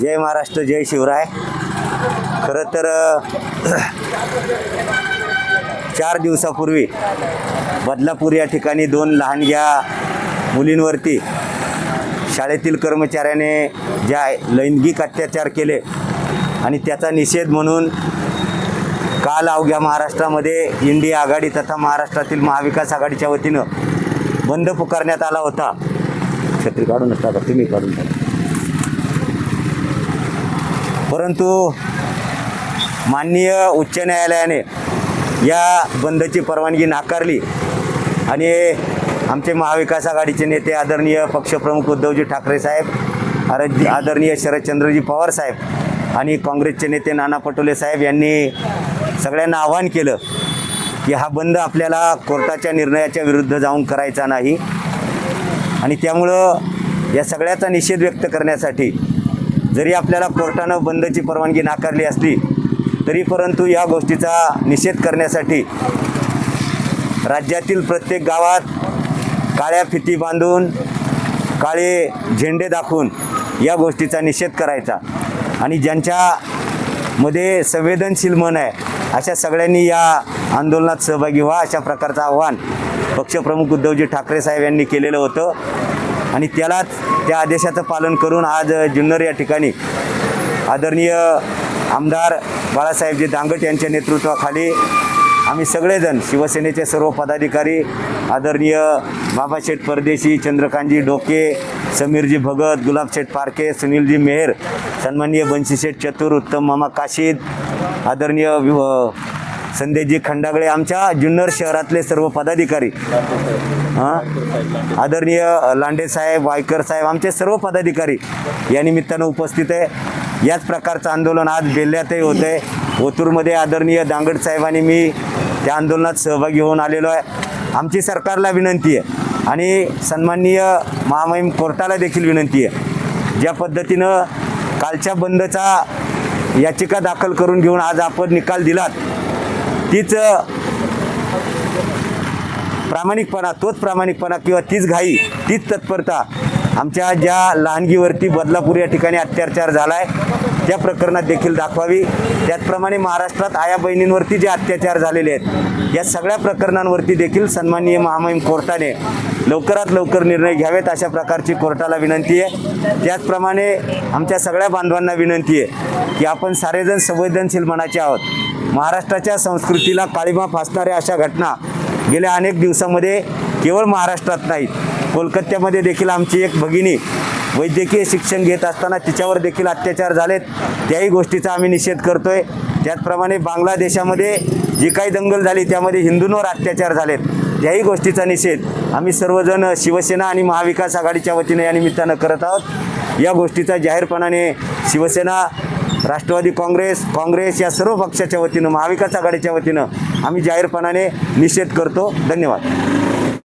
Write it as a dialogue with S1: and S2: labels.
S1: जय महाराष्ट्र जय शिवराय. खरं तर चार दिवसापूर्वी बदलापूर या ठिकाणी दोन लहानग्या मुलींवरती शाळेतील कर्मचाऱ्याने ज्या लैंगिक अत्याचार केले आणि त्याचा निषेध म्हणून काल अवघ्या महाराष्ट्रामध्ये इंडिया आघाडी तथा महाराष्ट्रातील महाविकास आघाडीच्या वतीनं बंद पुकारण्यात आला होता. छत्री काढून टाका तुम्ही काढून टाका. परंतु माननीय उच्च न्यायालयाने या बंदची परवानगी नाकारली आणि आमचे महाविकास आघाडीचे नेते आदरणीय पक्षप्रमुख उद्धवजी ठाकरे साहेब आर- आदरणीय शरदचंद्रजी पवार साहेब आणि काँग्रेसचे नेते नाना पटोले साहेब यांनी सगळ्यांना आवाहन केलं की हा बंद आपल्याला कोर्टाच्या निर्णयाच्या विरुद्ध जाऊन करायचा नाही. आणि त्यामुळं या सगळ्याचा निषेध व्यक्त करण्यासाठी जरी आपल्याला कोर्टानं बंदची परवानगी नाकारली असली तरी परंतु या गोष्टीचा निषेध करण्यासाठी राज्यातील प्रत्येक गावात काळ्या फिती बांधून काळे झेंडे दाखवून या गोष्टीचा निषेध करायचा. आणि ज्यांच्यामध्ये संवेदनशील मन आहे अशा सगळ्यांनी या आंदोलनात सहभागी व्हा अशा प्रकारचं आव्हान पक्षप्रमुख उद्धवजी ठाकरे साहेब यांनी केलेलं होतं. आणि त्यालाच त्या आदेशाचं पालन करून आज जुन्नर या ठिकाणी आदरणीय आमदार बाळासाहेबजी दांगट यांच्या नेतृत्वाखाली आम्ही सगळेजण शिवसेनेचे सर्व पदाधिकारी आदरणीय बाबाशेठ परदेशी चंद्रकांतजी डोके समीरजी भगत गुलाबशेठ पारखे सुनीलजी मेहर सन्माननीय बंशीशेठ चतुर उत्तम मामा काशीद आदरणीय वि- संदेशजी खंडागळे आमच्या जुन्नर शहरातले सर्व पदाधिकारी. हां? आदरणीय लांडे साहेब वायकर साहेब आमचे सर्व पदाधिकारी या निमित्तानं उपस्थित आहे. याच प्रकारचं आंदोलन आज बेल्ल्यातही होतं आहे ओतूरमध्ये आदरणीय दांगड साहेबांनी मी त्या आंदोलनात सहभागी होऊन आलेलो आहे. आमची सरकारला विनंती आहे आणि सन्माननीय महामहिम कोर्टाला देखील विनंती आहे. ज्या पद्धतीनं कालच्या बंदचा याचिका दाखल करून घेऊन आज आपण निकाल दिलात तीच प्रामाणिकपणा तोच प्रामाणिकपणा किंवा तीच घाई तीच तत्परता आमच्या ज्या लहानगीवरती बदलापूर या ठिकाणी अत्याचार झाला आहे त्या प्रकरणात देखील दाखवावी. त्याचप्रमाणे महाराष्ट्रात आया बहिणींवरती जे अत्याचार झालेले आहेत या सगळ्या प्रकरणांवरती देखील सन्माननीय महामहिम कोर्टाने लवकरात लवकर निर्णय घ्यावेत अशा प्रकारची कोर्टाला विनंती आहे. त्याचप्रमाणे आमच्या सगळ्या बांधवांना विनंती आहे की आपण सारेजण संवेदनशील मनाचे आहोत. महाराष्ट्राच्या संस्कृतीला काळीमा फासणाऱ्या अशा घटना गेल्या अनेक दिवसामध्ये केवळ महाराष्ट्रात नाहीत कोलकात्यामध्ये देखील आमची एक भगिनी वैद्यकीय शिक्षण घेत असताना तिच्यावर देखील अत्याचार झालेत. त्याही गोष्टीचा आम्ही निषेध करतोय. त्याचप्रमाणे बांगलादेशामध्ये जी काही दंगल झाली त्यामध्ये हिंदूंवर अत्याचार झालेत. त्याही गोष्टीचा निषेध आम्ही सर्वजण शिवसेना आणि महाविकास आघाडीच्या वतीने या निमित्तानं करत आहोत. या गोष्टीचा जाहीरपणाने शिवसेना राष्ट्रवादी काँग्रेस काँग्रेस या सर्व पक्षाच्या वतीनं महाविकास आघाडीच्या वतीनं आम्ही जाहीरपणाने निषेध करतो. धन्यवाद.